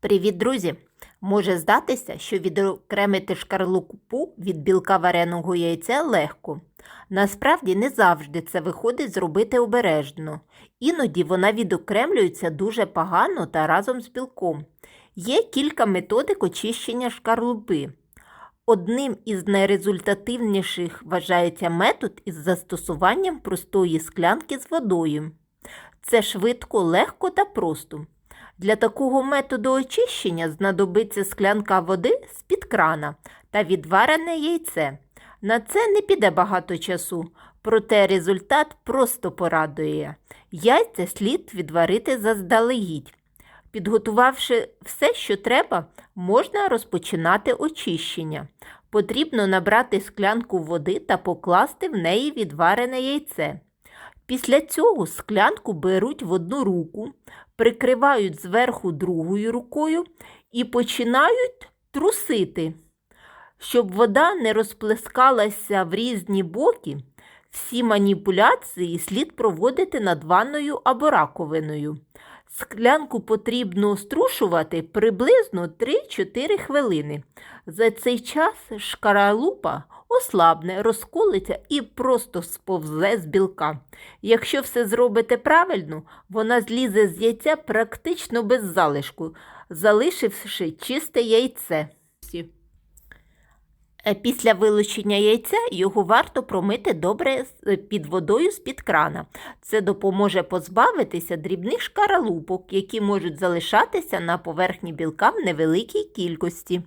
Привіт, друзі! Може здатися, що відокремити шкарлупу від білка вареного яйця легко. Насправді не завжди це виходить зробити обережно. Іноді вона відокремлюється дуже погано та разом з білком. Є кілька методик очищення шкарлупи. Одним із найрезультативніших вважається метод із застосуванням простої склянки з водою. Це швидко, легко та просто. Для такого методу очищення знадобиться склянка води з-під крана та відварене яйце. На це не піде багато часу, проте результат просто порадує. Яйця слід відварити заздалегідь. Підготувавши все, що треба, можна розпочинати очищення. Потрібно набрати склянку води та покласти в неї відварене яйце. Після цього склянку беруть в одну руку, прикривають зверху другою рукою і починають трусити. Щоб вода не розплескалася в різні боки, всі маніпуляції слід проводити над ванною або раковиною. Склянку потрібно струшувати приблизно 3-4 хвилини. За цей час шкаралупа ослабне, розколиться і просто сповзе з білка. Якщо все зробите правильно, вона злізе з яйця практично без залишку, залишивши чисте яйце. Е, Після вилучення яйця його варто промити добре під водою з-під крана. Це допоможе позбавитися дрібних шкаралупок, які можуть залишатися на поверхні білка в невеликій кількості.